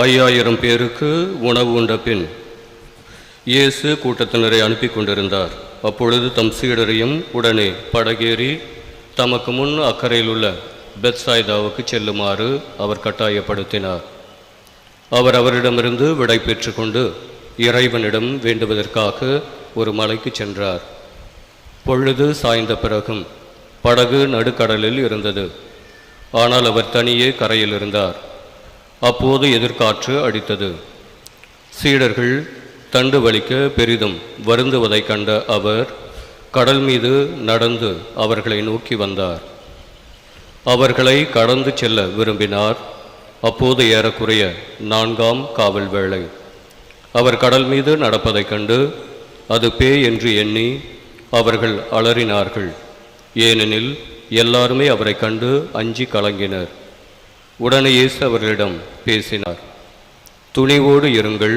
ஐயாயிரம் பேருக்கு உணவு உண்ட பின் இயேசு கூட்டத்தினரை அனுப்பி கொண்டிருந்தார். அப்பொழுது தம் சீடரையும் உடனே படகேறி தமக்கு முன் அக்கறையில் உள்ள பெத்சாய்தாவுக்கு செல்லுமாறு அவர் கட்டாயப்படுத்தினார். அவர் அவரிடமிருந்து விடை பெற்றுக்கொண்டு இறைவனிடம் வேண்டுவதற்காக ஒரு மலைக்கு சென்றார். பொழுது சாய்ந்த பிறகும் படகு நடுக்கடலில் இருந்தது. ஆனால் அவர் தனியே கரையில் இருந்தார். அப்போது எதிர்காற்று அடித்தது. சீடர்கள் தண்டு வலிக்க பெரிதும் வருந்துவதைக் கண்ட அவர் கடல் மீது நடந்து அவர்களை நோக்கி வந்தார். அவர்களை கடந்து செல்ல விரும்பினார். அப்போது ஏறக்குறைய நான்காம் காவல் வேளை. அவர் கடல் மீது நடப்பதைக் கண்டு அது பேய் என்று எண்ணி அவர்கள் அலறினார்கள். ஏனெனில் எல்லாருமே அவரை கண்டு அஞ்சி கலங்கினர். உடனே இயேசு அவர்களிடம் பேசினார் துணிவோடு இருங்கள்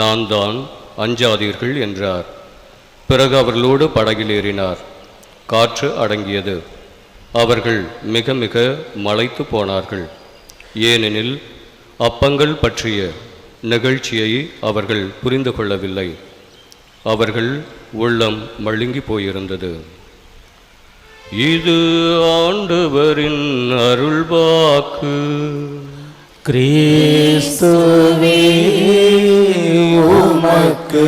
நான் தான் அஞ்சாதீர்கள் என்றார். பிறகு அவர்களோடு படகில் ஏறினார். காற்று அடங்கியது. அவர்கள் மிக மிக மலைத்து போனார்கள். ஏனெனில் அப்பங்கள் பற்றிய நிகழ்ச்சியை அவர்கள் புரிந்து கொள்ளவில்லை. அவர்கள் உள்ளம் மழுங்கி போயிருந்தது. இது ஆண்டவரின் அருள்வாக்கு. கிறிஸ்துவே உமக்கு